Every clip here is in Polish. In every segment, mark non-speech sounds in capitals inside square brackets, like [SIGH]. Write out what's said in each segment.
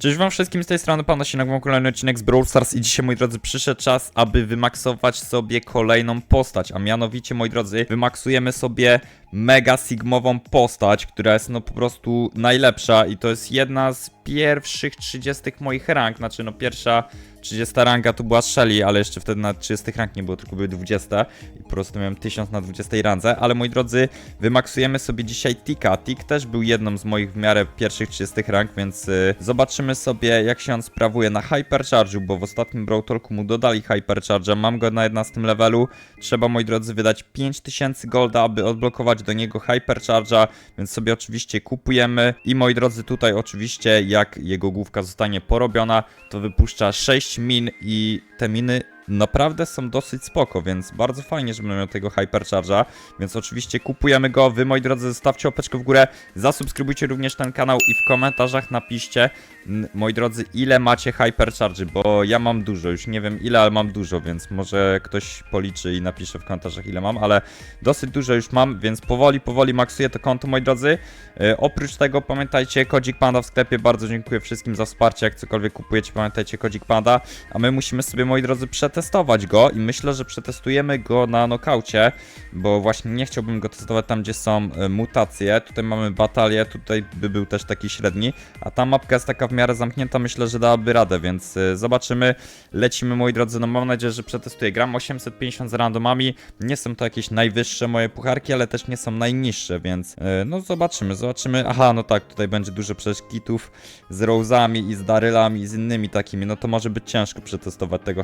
Cześć wam wszystkim z tej strony Pana Sinek, mam kolejny odcinek z Brawl Stars i dzisiaj moi drodzy przyszedł czas, aby wymaksować sobie kolejną postać, a mianowicie moi drodzy wymaksujemy sobie mega sigmową postać, która jest no po prostu najlepsza i to jest jedna z pierwszych 30 moich rank, znaczy no pierwsza 30 ranga to była Shelly, ale jeszcze wtedy na 30 rank nie było, tylko były 20 i po prostu miałem 1000 na 20 randze, ale moi drodzy wymaksujemy sobie dzisiaj Tika, Tik też był jedną z moich w miarę pierwszych 30 rank, więc y, zobaczymy sobie jak się on sprawuje na Hypercharge'u, bo w ostatnim Brawl Talku mu dodali Hypercharge'a, mam go na 11 levelu, trzeba moi drodzy wydać 5000 golda, aby odblokować do niego Hypercharge'a, więc sobie oczywiście kupujemy. I moi drodzy tutaj oczywiście jak jego główka zostanie porobiona, to wypuszcza 6 min i te miny naprawdę są dosyć spoko, więc bardzo fajnie, że będę miał tego Hypercharge'a, więc oczywiście kupujemy go, wy moi drodzy zostawcie łapeczkę w górę, zasubskrybujcie również ten kanał i w komentarzach napiszcie, moi drodzy, ile macie Hypercharge'y, bo ja mam dużo, już nie wiem ile, ale mam dużo, więc może ktoś policzy i napisze w komentarzach ile mam, ale dosyć dużo już mam, więc powoli, powoli maksuję to konto, moi drodzy. E, oprócz tego pamiętajcie, kodzik Panda w sklepie, bardzo dziękuję wszystkim za wsparcie, jak cokolwiek kupujecie, pamiętajcie kodzik Panda, a my musimy sobie, moi drodzy, przetestować go i myślę, że przetestujemy go na nokaucie, bo właśnie nie chciałbym go testować tam, gdzie są e, mutacje, tutaj mamy batalię, tutaj by był też taki średni, a ta mapka jest taka w miarę zamknięta, myślę, że dałaby radę, więc e, zobaczymy, lecimy, moi drodzy, no mam nadzieję, że przetestuję, gram 850 z randomami, nie są to jakieś najwyższe moje pucharki, ale też nie są najniższe, więc e, no zobaczymy, zobaczymy. Aha, no tak, tutaj będzie dużo przecież kitów z Rose'ami i z Darylami i z innymi takimi, no to może być ciężko przetestować tego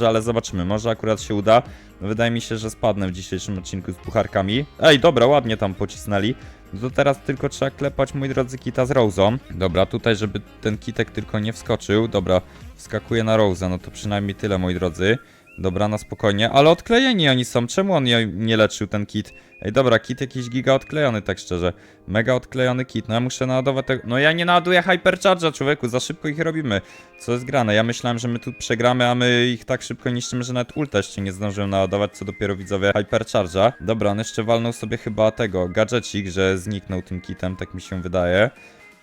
Hypercharge'a, ale zobaczymy, może akurat się uda. Wydaje mi się, że spadnę w dzisiejszym odcinku z pucharkami. Ej, dobra, ładnie tam pocisnęli. No to teraz tylko trzeba klepać, moi drodzy, kita z Rose'ą. Dobra, tutaj, żeby ten kitek tylko nie wskoczył. Dobra, wskakuje na Rose'a, no to przynajmniej tyle, moi drodzy. Dobra, na spokojnie, ale odklejeni oni są. Czemu on nie, leczył ten kit? Ej, dobra, kit jakiś giga odklejony, tak szczerze. Mega odklejony kit. No ja muszę naładować tego. No ja nie naładuję Hypercharge'a, człowieku, za szybko ich robimy. Co jest grane? Ja myślałem, że my tu przegramy, a my ich tak szybko niszczymy, że nawet ulta jeszcze nie zdążyłem naładować, co dopiero widzowie Hypercharge'a. Dobra, on jeszcze walnął sobie chyba tego gadżecik, że zniknął tym kitem, tak mi się wydaje.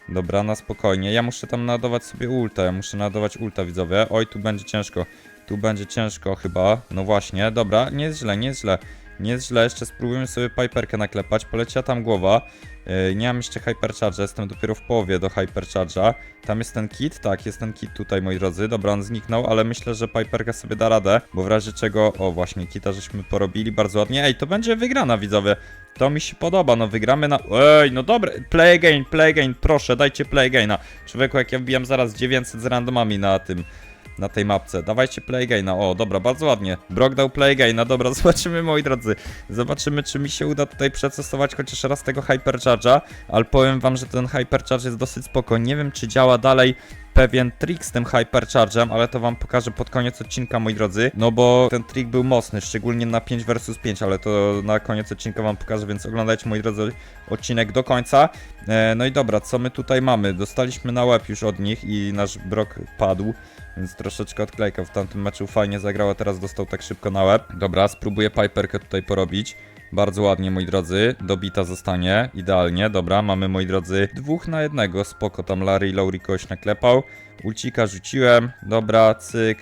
Dobra, na spokojnie. Ja muszę tam naładować sobie ulta, ja muszę naładować ulta, widzowie. Oj, tu będzie ciężko. Tu będzie ciężko chyba. No właśnie, dobra, nie jest źle, nie jest źle. Nie jest źle, jeszcze spróbujemy sobie Piperkę naklepać. Poleciała tam głowa. Yy, nie mam jeszcze Hypercharge'a, jestem dopiero w połowie do Hypercharge'a. Tam jest ten kit? Tak, jest ten kit tutaj, moi drodzy. Dobra, on zniknął, ale myślę, że Piperka sobie da radę, bo w razie czego... O, właśnie, kita żeśmy porobili bardzo ładnie. Ej, to będzie wygrana, widzowie. To mi się podoba, no wygramy na... Ej, no dobra, play again, play again, proszę, dajcie play againa. Człowieku, jak ja wbijam zaraz 900 z randomami na tym na tej mapce. Dawajcie play gaina. O, dobra, bardzo ładnie. Brock dał play gaina. Dobra, [LAUGHS] zobaczymy, moi drodzy. Zobaczymy, czy mi się uda tutaj przetestować chociaż raz tego Hypercharge'a, ale powiem wam, że ten Hypercharge jest dosyć spoko. Nie wiem, czy działa dalej pewien trik z tym Hypercharge'em, ale to wam pokażę pod koniec odcinka, moi drodzy. No bo ten trik był mocny, szczególnie na 5 vs 5, ale to na koniec odcinka wam pokażę, więc oglądajcie, moi drodzy, odcinek do końca. E, no i dobra, co my tutaj mamy? Dostaliśmy na łeb już od nich i nasz Brock padł. Więc troszeczkę odklejka w tamtym meczu fajnie zagrał, a teraz dostał tak szybko na łeb. Dobra, spróbuję Piperkę tutaj porobić. Bardzo ładnie, moi drodzy. Dobita zostanie. Idealnie. Dobra, mamy, moi drodzy, dwóch na jednego. Spoko, tam Larry i Lowry kogoś naklepał. Ulcika rzuciłem. Dobra, cyk.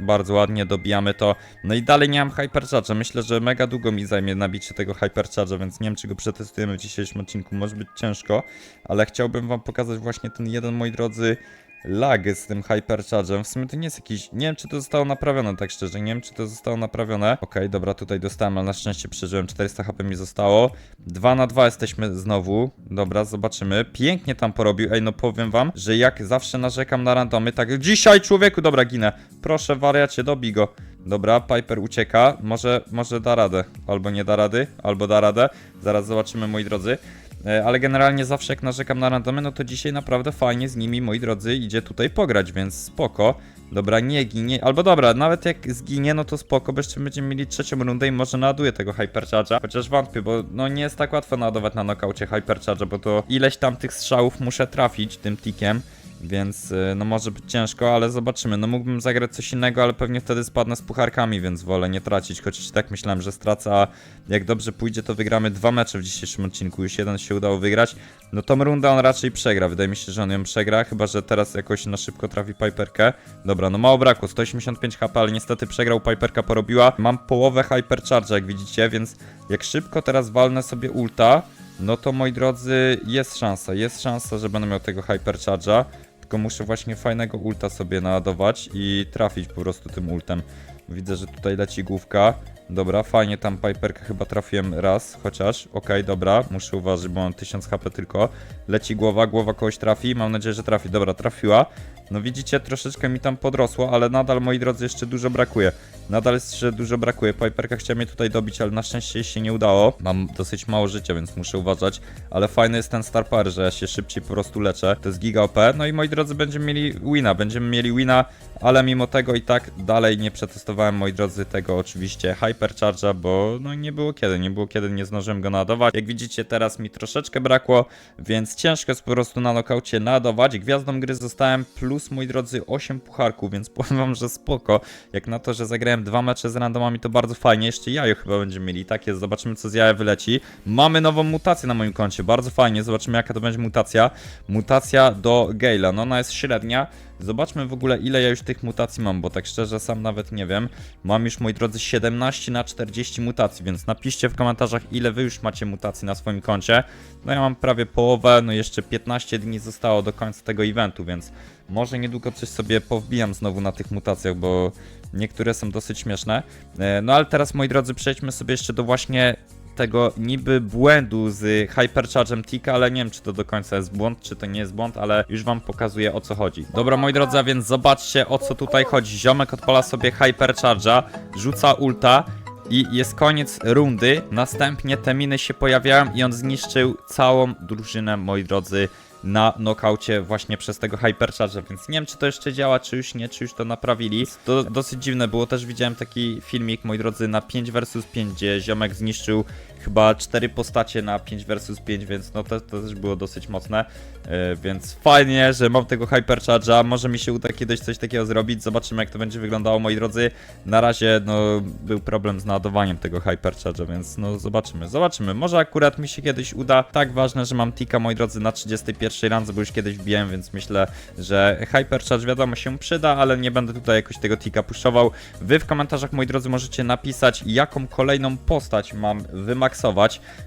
Bardzo ładnie, dobijamy to. No i dalej nie mam Hypercharge'a. Myślę, że mega długo mi zajmie nabicie tego Hypercharge'a, więc nie wiem, czy go przetestujemy w dzisiejszym odcinku. Może być ciężko, ale chciałbym wam pokazać właśnie ten jeden, moi drodzy, lag z tym Hypercharge'em. W sumie to nie jest jakiś... Nie wiem, czy to zostało naprawione, tak szczerze. Nie wiem, czy to zostało naprawione. Okej, dobra, tutaj dostałem, ale na szczęście przeżyłem. 400 HP mi zostało. 2 na 2 jesteśmy znowu. Dobra, zobaczymy. Pięknie tam porobił. Ej, no powiem wam, że jak zawsze narzekam na randomy, tak dzisiaj człowieku, dobra, ginę. Proszę, wariacie, dobij go. Dobra, Piper ucieka. Może, może da radę. Albo nie da rady, albo da radę. Zaraz zobaczymy, moi drodzy. E, Ale generalnie zawsze jak narzekam na randomy, no to dzisiaj naprawdę fajnie z nimi, moi drodzy, idzie tutaj pograć, więc spoko. Dobra, nie ginie, albo dobra, nawet jak zginie, no to spoko, bo jeszcze będziemy mieli trzecią rundę i może naładuję tego Hypercharge'a. Chociaż wątpię, bo no nie jest tak łatwo naładować na nokaucie Hypercharge'a, bo to ileś tam tych strzałów muszę trafić tym tikiem. Więc y, no może być ciężko, ale zobaczymy. No mógłbym zagrać coś innego, ale pewnie wtedy spadnę z pucharkami, więc wolę nie tracić. Chociaż tak myślałem, że stracę, a jak dobrze pójdzie, to wygramy dwa mecze w dzisiejszym odcinku. Już jeden się udało wygrać. No tą rundę on raczej przegra. Wydaje mi się, że on ją przegra, chyba że teraz jakoś na szybko trafi Piperkę. Dobra, no mało brakło, 185 HP, ale niestety przegrał, Piperka porobiła. Mam połowę Hypercharge, jak widzicie, więc jak szybko teraz walnę sobie ulta, no to moi drodzy, jest szansa, jest szansa, że będę miał tego Hypercharge'a. Tylko muszę właśnie fajnego ulta sobie naładować i trafić po prostu tym ultem. Widzę, że tutaj leci główka. Dobra, fajnie tam Piperkę chyba trafiłem raz, chociaż. Okej, dobra, muszę uważać, bo mam 1000 HP tylko. Leci głowa, głowa kogoś trafi, mam nadzieję, że trafi. Dobra, trafiła. No widzicie, troszeczkę mi tam podrosło, ale nadal, moi drodzy, jeszcze dużo brakuje. Nadal jeszcze dużo brakuje. Piperka chciała mnie tutaj dobić, ale na szczęście się nie udało. Mam dosyć mało życia, więc muszę uważać. Ale fajny jest ten star power, że ja się szybciej po prostu leczę. To jest giga OP. No i moi drodzy, będziemy mieli wina. Będziemy mieli wina, ale mimo tego i tak dalej nie przetestowałem, moi drodzy, tego oczywiście Hypercharge'a, bo no nie było kiedy, nie było kiedy, nie zdążyłem go naładować. Jak widzicie, teraz mi troszeczkę brakło, więc ciężko jest po prostu na nokaucie naładować. Gwiazdą gry zostałem plus, moi drodzy, 8 pucharków, więc powiem wam, że spoko. Jak na to, że zagrałem dwa mecze z randomami, to bardzo fajnie. Jeszcze jajo chyba będziemy mieli. Tak jest, zobaczymy co z jaja wyleci. Mamy nową mutację na moim koncie, bardzo fajnie. Zobaczymy jaka to będzie mutacja. Mutacja do Gale'a, no ona jest średnia. Zobaczmy w ogóle ile ja już tych mutacji mam, bo tak szczerze sam nawet nie wiem. Mam już, moi drodzy, 17 na 40 mutacji, więc napiszcie w komentarzach ile wy już macie mutacji na swoim koncie. No ja mam prawie połowę, no jeszcze 15 dni zostało do końca tego eventu, więc może niedługo coś sobie powbijam znowu na tych mutacjach, bo niektóre są dosyć śmieszne. E, No ale teraz, moi drodzy, przejdźmy sobie jeszcze do właśnie tego niby błędu z Hypercharge'em Tika, ale nie wiem, czy to do końca jest błąd, czy to nie jest błąd, ale już wam pokazuję o co chodzi. Dobra, moi drodzy, a więc zobaczcie o co tutaj chodzi. Ziomek odpala sobie Hypercharge'a, rzuca ulta, i jest koniec rundy. Następnie te miny się pojawiają i on zniszczył całą drużynę, moi drodzy, na nokaucie właśnie przez tego Hypercharge'a, więc nie wiem, czy to jeszcze działa, czy już nie, czy już to naprawili. To dosyć dziwne było, też widziałem taki filmik, moi drodzy, na 5 vs 5, gdzie ziomek zniszczył chyba 4 postacie na 5 vs 5, więc no to, to też było dosyć mocne, Yy, więc fajnie, że mam tego Hypercharge'a, może mi się uda kiedyś coś takiego zrobić, zobaczymy jak to będzie wyglądało, moi drodzy. Na razie, no, był problem z naładowaniem tego Hypercharge'a, więc no, zobaczymy, zobaczymy. Może akurat mi się kiedyś uda. Tak ważne, że mam tika, moi drodzy, na 31 randze, bo już kiedyś wbiłem, więc myślę, że Hypercharge wiadomo się przyda, ale nie będę tutaj jakoś tego tika puszował. Wy w komentarzach, moi drodzy, możecie napisać, jaką kolejną postać mam wymaksować,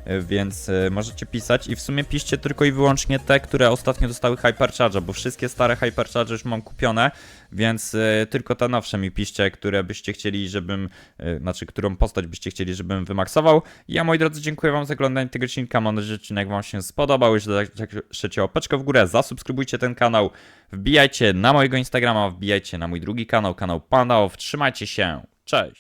y, więc y, możecie pisać i w sumie piszcie tylko i wyłącznie te, które ostatnio dostały Hypercharge'a, bo wszystkie stare Hypercharge już mam kupione, więc y, tylko te nowsze mi piszcie, które byście chcieli, żebym, znaczy, którą postać byście chcieli, żebym wymaksował. Ja, moi drodzy, dziękuję wam za oglądanie tego odcinka, mam nadzieję, że odcinek wam się spodobał, jeśli tak trzecie opeczkę w górę, zasubskrybujcie ten kanał, wbijajcie na mojego Instagrama, wbijajcie na mój drugi kanał, kanał Panda Off. trzymajcie się, cześć!